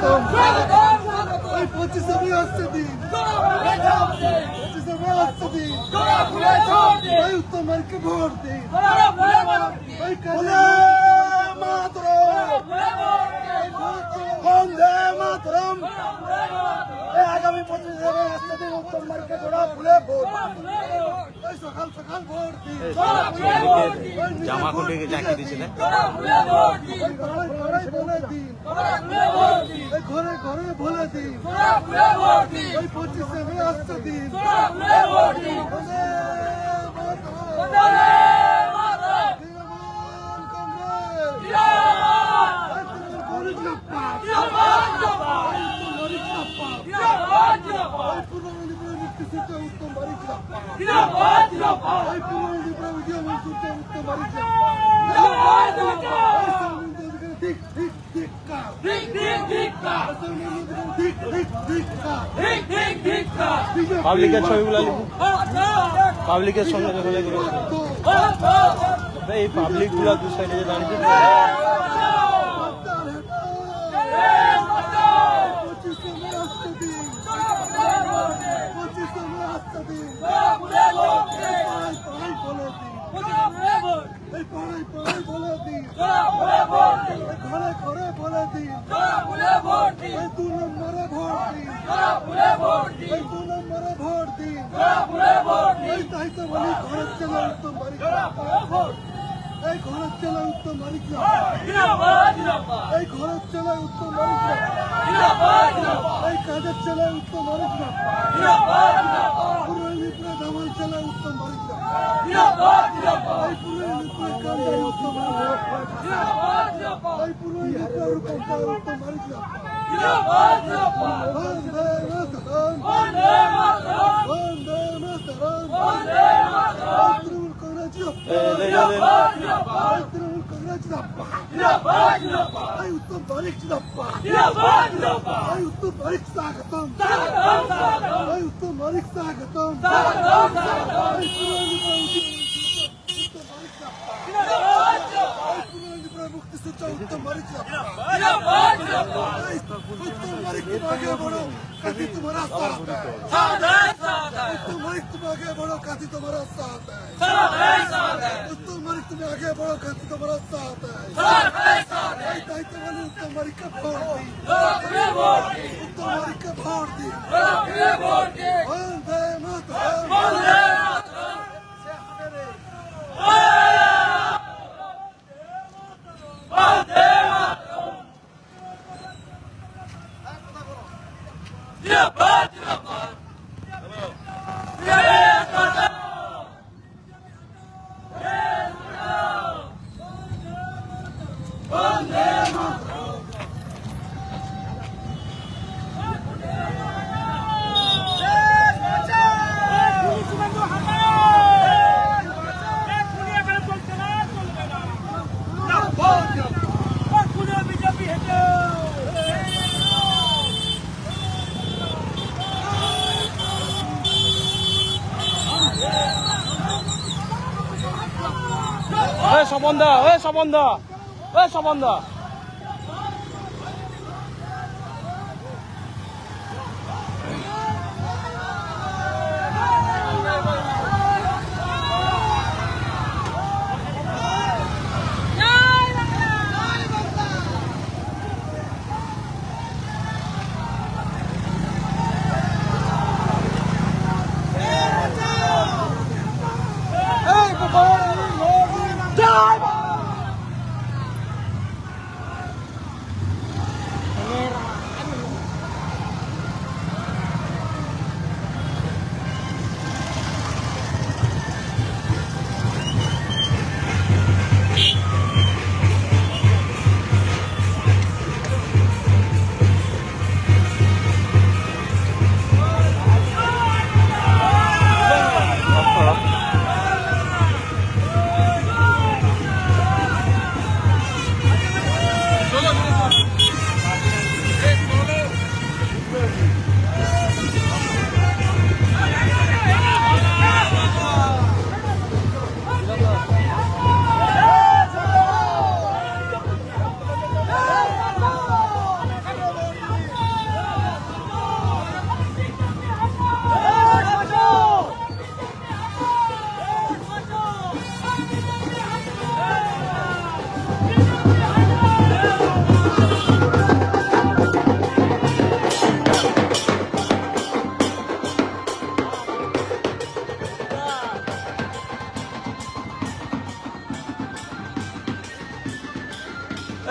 স্বাগতম ওই পঁচিশে মে আসছে দিন। পঁচিশে মে আসছে দিন। ওই উত্তম মার্কে ভোট দিন ওই বলে মাতরম বন্দে মাতরম এই আগামী পঁচিশে মে আসছে দিন উত্তম মার্কে ঘোড়া ফুলে ভোট ওই সকাল সকাল ভোট দিন জামা খুলে চাকরি দিছে না? ঘরে ঘরে বলে দিন। ওই পঁচিশে মে আসছে দিন। পাবলিকের ছবিগুলো পাবলিকের সঙ্গে এই পাবলিকগুলা দু সাইডে দাঁড়িয়ে পঁচিশে মে আসতে দিন পঁচিশে মে আসতে দিন পাড়ায় পাড়ায় বলে দিন এই পাড়ায় পাড়ায় বলে দিন এই ঘরে ঘরে বলে দিন এই দু নম্বরে ভোট দিন এই দু নম্বরে ভোট দিন এই তাই তো বলি ঘরের ছেলে উত্তম বাড়িটা এই ঘরের ছেলে উত্তম বাড়িটা এই ঘরের ছেলে উত্তম বাড়িটা এই কাজের ছেলে উত্তম বাড়িটা পূর্ব মেদিনীপুরে দামাল ছেলে উত্তম বাড়িটা এই পূর্ব মেদিনীপুরে রূপকার উত্তম বাড়িটা বন্দে মাতরম বন্দে মাতরম তৃণমূল কংগ্রেস জিন্দাবাদ তৃণমূল কংগ্রেস জিন্দাবাদ এই উত্তম বারিক জিন্দাবাদ এই উত্তম বারিক স্বাগতম এই উত্তম বারিক স্বাগতম এই পুরো মুক্তিযুদ্ধ উত্তম বারিক জিন্দাবাদ বিশিষ্ট উত্তম মারিক উত্তম মারিক তুমি আগে বড় কাজী তোমার আস্থা মানে উত্তম মারিককে ভোট দিই ওই সমন্দা ওই সমন্দা ওই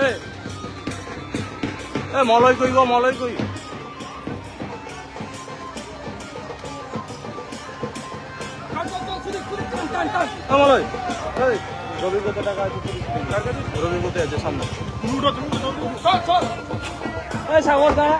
এই। এই মলয় কইব মলয় কইব মলয়। এই রবি কত টাকা আছে রবি কত আছে সামনে। এই দাঁড়া।